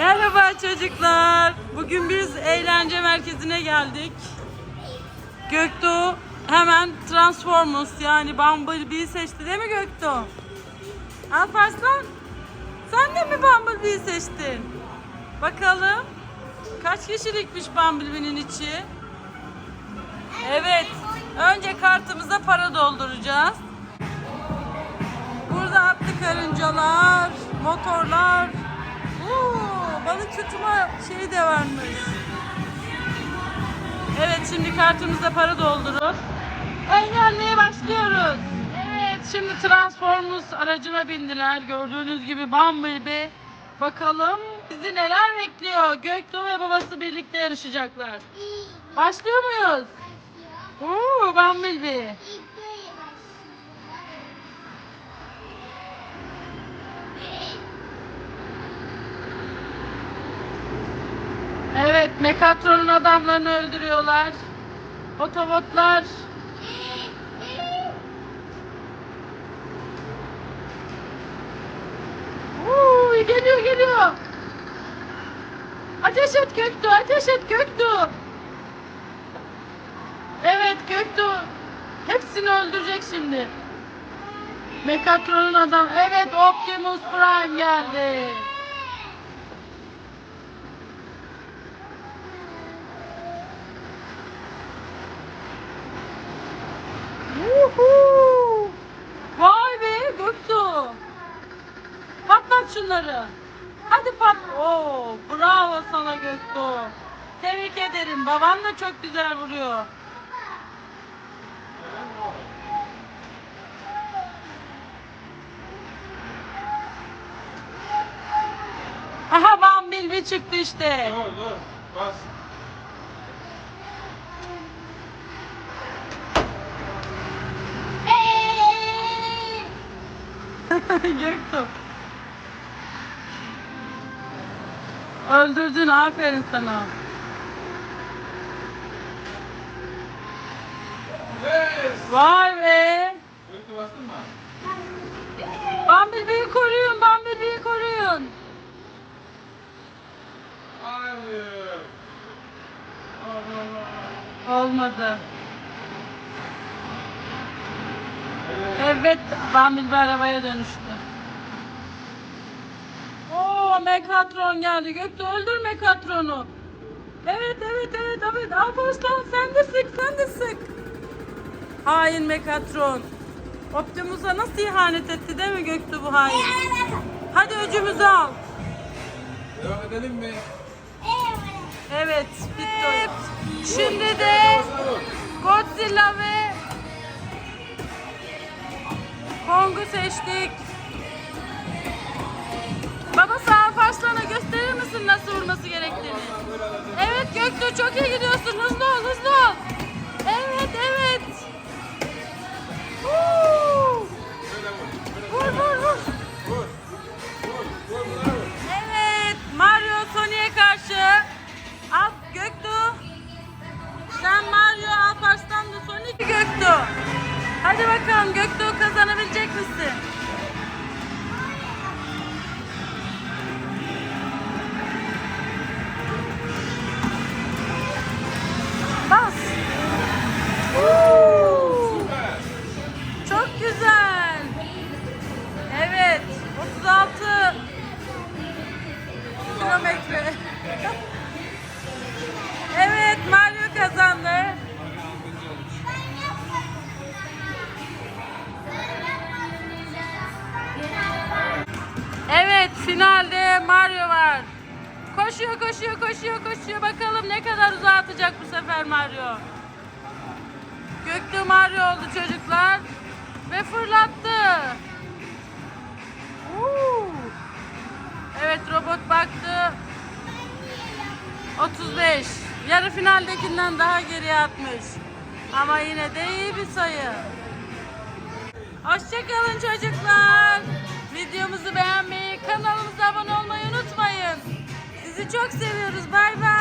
Merhaba çocuklar. Bugün biz eğlence merkezine geldik. Göktuğ hemen Transformers yani Bumblebee'yi seçti değil mi Göktuğ? Alparslan sen de mi Bumblebee'yi seçtin? Bakalım kaç kişilikmiş Bumblebee'nin içi? Evet. Önce kartımıza para dolduracağız. Burada atlı karıncalar, motorlar, balık tutma şeyi de varmış. Evet şimdi kartımıza para doldurup eğlenmeye başlıyoruz. Evet şimdi Transformers aracına bindiler. Gördüğünüz gibi Bumblebee. Bakalım bizi neler bekliyor. Göktuğ ve babası birlikte yarışacaklar. Başlıyor muyuz? Oo, Bumblebee. Evet, Mekatron'un adamlarını öldürüyorlar. Otobotlar. Uuu, geliyor geliyor. Ateş et Göktuğ, ateş et Göktuğ. Evet Göktuğ. Hepsini öldürecek şimdi. Mekatron'un adam. Evet Optimus Prime geldi. Yuhuu! Vay be Göktuğ. Patlat şunları. Hadi pat. Oo, bravo sana Göktuğ. Tebrik ederim. Baban da çok güzel vuruyor. Aha Bumblebee çıktı işte. Dur dur bas. Göktuğ. Öldürdün aferin sana. Yes. Vay be. Öykü bastın mı? Bumblebee'yi koruyun, Bumblebee'yi koruyun. Hayır. Olmadı. Evet. Bumblebee arabaya dönüştü. Oo, Megatron geldi. Göktuğ öldür Megatron'u. Evet, evet, evet, evet. Alparslan sen de sık, sen de sık. Hain Megatron. Optimus'a nasıl ihanet etti değil mi Göktuğ bu hain? Hadi öcümüzü al. Devam edelim mi? Evet, bitti oyun. Şimdi de Godzilla ve Kong'u seçtik. Vurması gerektiğini? Evet Göktuğ çok iyi gidiyorsun. Hızlı ol, hızlı ol. Evet Mario kazandı. Evet finalde Mario var. Koşuyor koşuyor koşuyor koşuyor. Bakalım ne kadar uzağa atacak bu sefer Mario. Gökte Mario oldu çocuklar. Ve fırlattı. Yarı finaldekinden daha geriye atmış. Ama yine de iyi bir sayı. Hoşçakalın çocuklar. Videomuzu beğenmeyi, kanalımıza abone olmayı unutmayın. Sizi çok seviyoruz. Bay bay.